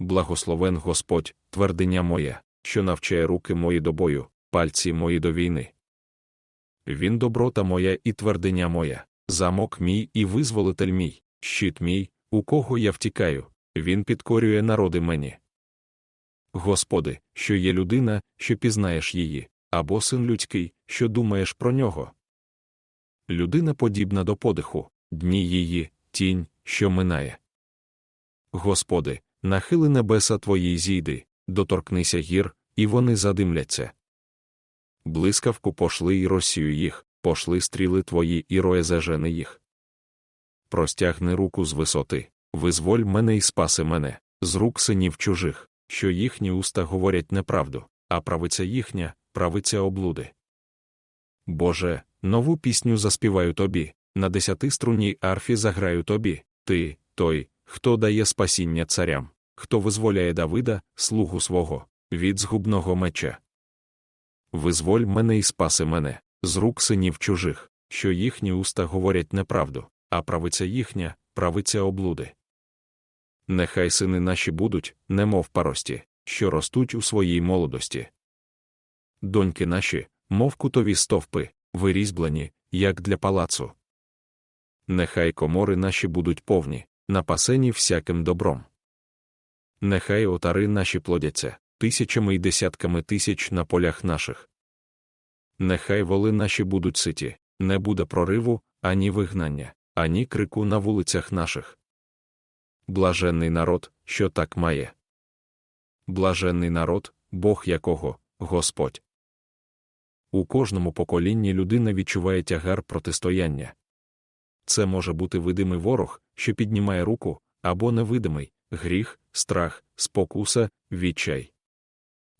благословен Господь, твердиня моя, що навчає руки мої до бою, пальці мої до війни. Він доброта моя і твердиня моя, замок мій і визволитель мій, щит мій, у кого я втікаю, він підкорює народи мені. Господи, що є людина, що пізнаєш її, або син людський, що думаєш про нього. Людина подібна до подиху, дні її, тінь, що минає. Господи, нахили небеса Твої зійди, доторкнися гір, і вони задимляться. Блискавку пошли і розсію їх, пошли стріли Твої і роє зажени їх. Простягни руку з висоти, визволь мене і спаси мене, з рук синів чужих, що їхні уста говорять неправду, а правиця їхня, правиця облуди. Боже, нову пісню заспіваю тобі, на десятиструнній арфі заграю тобі, ти, той, хто дає спасіння царям, хто визволяє Давида, слугу свого, від згубного меча. Визволь мене і спаси мене, з рук синів чужих, що їхні уста говорять неправду, а правиця їхня, правиця облуди. Нехай сини наші будуть, немов парості, що ростуть у своїй молодості. Доньки наші, мов кутові стовпи, вирізблені, як для палацу. Нехай комори наші будуть повні, напасені всяким добром. Нехай отари наші плодяться, тисячами й десятками тисяч на полях наших. Нехай воли наші будуть ситі, не буде прориву, ані вигнання, ані крику на вулицях наших. Блаженний народ, що так має. Блаженний народ, Бог якого, Господь. У кожному поколінні людина відчуває тягар протистояння. Це може бути видимий ворог, що піднімає руку, або невидимий гріх, страх, спокуса, відчай.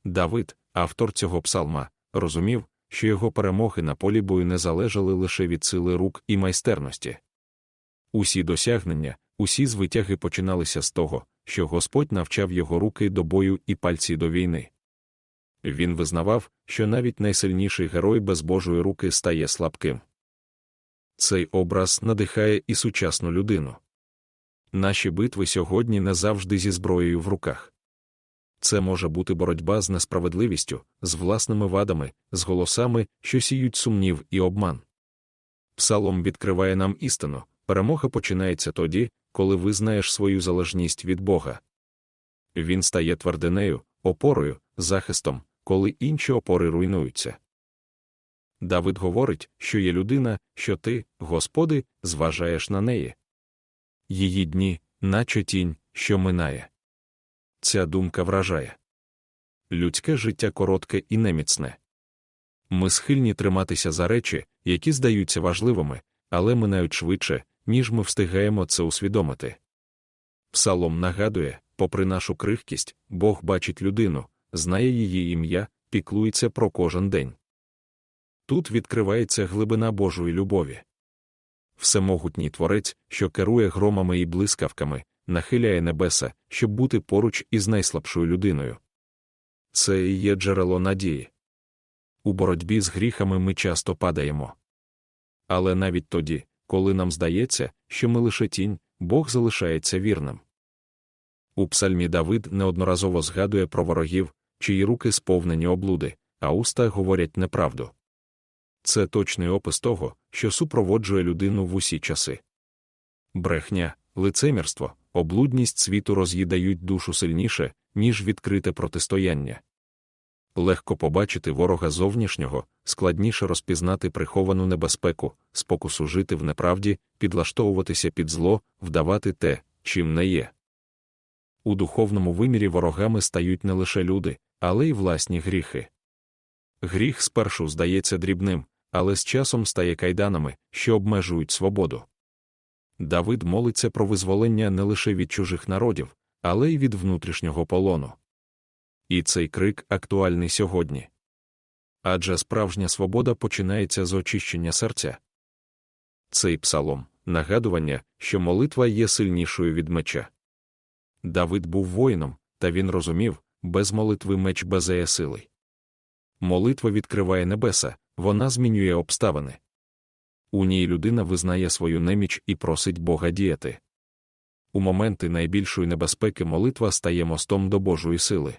Давид, автор цього псалма, розумів, що його перемоги на полі бою не залежали лише від сили рук і майстерності. Усі досягнення, усі звитяги починалися з того, що Господь навчав його руки до бою і пальці до війни. Він визнавав, що навіть найсильніший герой без Божої руки стає слабким. Цей образ надихає і сучасну людину. Наші битви сьогодні не завжди зі зброєю в руках. Це може бути боротьба з несправедливістю, з власними вадами, з голосами, що сіють сумнів і обман. Псалом відкриває нам істину перемога починається тоді, коли визнаєш свою залежність від Бога. Він стає твердинею, опорою, захистом, коли інші опори руйнуються. Давид говорить, що є людина, що ти, Господи, зважаєш на неї. Її дні, наче тінь, що минає. Ця думка вражає. Людське життя коротке і неміцне. Ми схильні триматися за речі, які здаються важливими, але минають швидше, ніж ми встигаємо це усвідомити. Псалом нагадує, попри нашу крихкість, Бог бачить людину, знає її ім'я, піклується про кожен день. Тут відкривається глибина Божої любові. Всемогутній творець, що керує громами і блискавками, нахиляє небеса, щоб бути поруч із найслабшою людиною. Це і є джерело надії. У боротьбі з гріхами ми часто падаємо. Але навіть тоді, коли нам здається, що ми лише тінь, Бог залишається вірним. У псальмі Давид неодноразово згадує про ворогів, чиї руки сповнені облуди, а уста говорять неправду. Це точний опис того, що супроводжує людину в усі часи. Брехня, лицемірство, облудність світу роз'їдають душу сильніше, ніж відкрите протистояння. Легко побачити ворога зовнішнього, складніше розпізнати приховану небезпеку, спокусу жити в неправді, підлаштовуватися під зло, вдавати те, чим не є. У духовному вимірі ворогами стають не лише люди, але й власні гріхи. Гріх спершу здається дрібним, але з часом стає кайданами, що обмежують свободу. Давид молиться про визволення не лише від чужих народів, але й від внутрішнього полону. І цей крик актуальний сьогодні. Адже справжня свобода починається з очищення серця. Цей псалом нагадування, що молитва є сильнішою від меча. Давид був воїном, та він розумів, без молитви меч безеє сили. Молитва відкриває небеса, вона змінює обставини. У ній людина визнає свою неміч і просить Бога діяти. У моменти найбільшої небезпеки молитва стає мостом до Божої сили.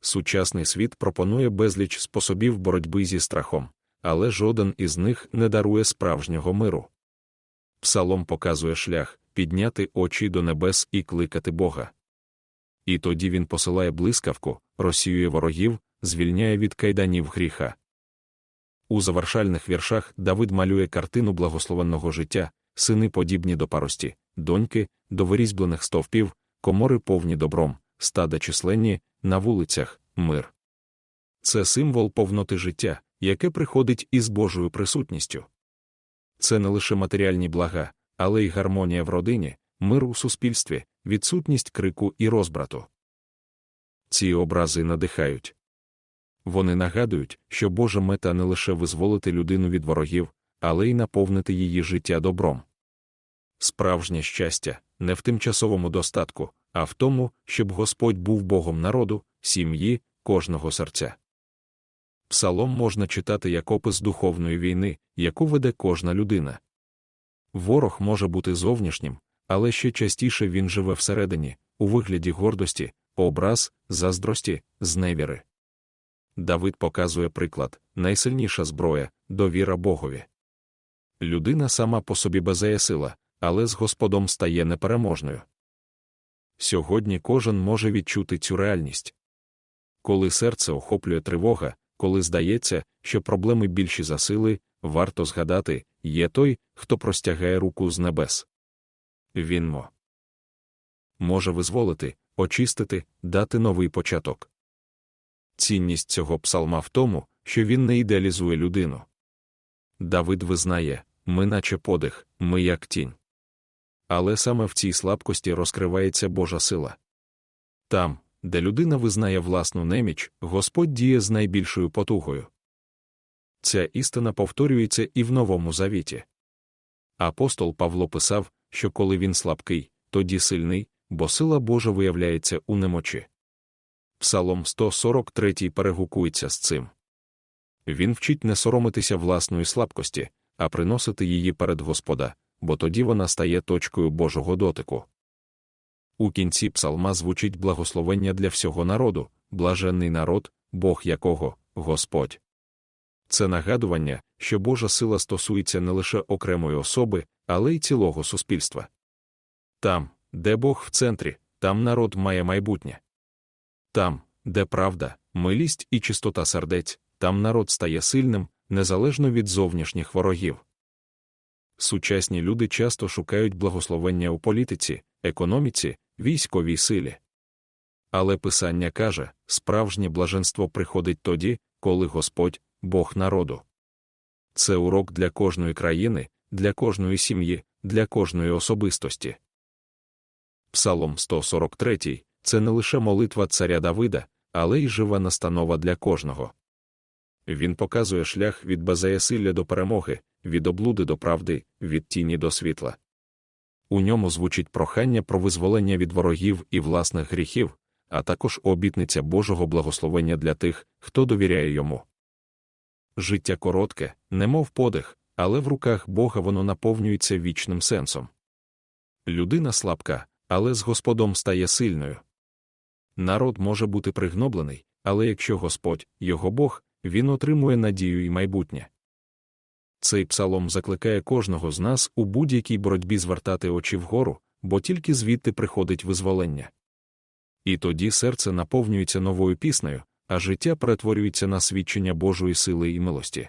Сучасний світ пропонує безліч способів боротьби зі страхом, але жоден із них не дарує справжнього миру. Псалом показує шлях підняти очі до небес і кликати Бога. І тоді він посилає блискавку, розсіює ворогів, звільняє від кайданів гріха. У завершальних віршах Давид малює картину благословенного життя, сини подібні до парості, доньки, до вирізблених стовпів, комори повні добром, стада численні, на вулицях, мир. Це символ повноти життя, яке приходить із Божою присутністю. Це не лише матеріальні блага, але й гармонія в родині, мир у суспільстві, відсутність крику і розбрату. Ці образи надихають. Вони нагадують, що Божа мета не лише визволити людину від ворогів, але й наповнити її життя добром. Справжнє щастя не в тимчасовому достатку, а в тому, щоб Господь був Богом народу, сім'ї, кожного серця. Псалом можна читати як опис духовної війни, яку веде кожна людина. Ворог може бути зовнішнім, але ще частіше він живе всередині, у вигляді гордості, образ, заздрості, зневіри. Давид показує приклад найсильніша зброя довіра Богові. Людина сама по собі базає сила, але з Господом стає непереможною. Сьогодні кожен може відчути цю реальність. Коли серце охоплює тривога, коли здається, що проблеми більші за сили, варто згадати є той, хто простягає руку з небес. Він мо може визволити, очистити, дати новий початок. Цінність цього псалма в тому, що він не ідеалізує людину. Давид визнає ми, наче подих, ми як тінь. Але саме в цій слабкості розкривається Божа сила. Там, де людина визнає власну неміч, Господь діє з найбільшою потугою. Ця істина повторюється і в Новому Завіті. Апостол Павло писав, що коли він слабкий, тоді сильний, бо сила Божа виявляється у немочі. Псалом 143 перегукується з цим. Він вчить не соромитися власної слабкості, а приносити її перед Господа, бо тоді вона стає точкою Божого дотику. У кінці псалма звучить благословення для всього народу, блаженний народ, Бог якого, Господь. Це нагадування, що Божа сила стосується не лише окремої особи, але й цілого суспільства. Там, де Бог в центрі, там народ має майбутнє. Там, де правда, милість і чистота сердець, там народ стає сильним, незалежно від зовнішніх ворогів. Сучасні люди часто шукають благословення у політиці, економіці, військовій силі. Але Писання каже справжнє блаженство приходить тоді, коли Господь Бог народу. Це урок для кожної країни, для кожної сім'ї, для кожної особистості. Псалом 143 це не лише молитва царя Давида, але й жива настанова для кожного. Він показує шлях від беззаясилля до перемоги, від облуди до правди, від тіні до світла. У ньому звучить прохання про визволення від ворогів і власних гріхів, а також обітниця Божого благословення для тих, хто довіряє йому. Життя коротке, немов подих, але в руках Бога воно наповнюється вічним сенсом. Людина слабка, але з Господом стає сильною. Народ може бути пригноблений, але якщо Господь, його Бог, він отримує надію і майбутнє. Цей псалом закликає кожного з нас у будь-якій боротьбі звертати очі вгору, бо тільки звідти приходить визволення. І тоді серце наповнюється новою піснею, а життя перетворюється на свідчення Божої сили і милості.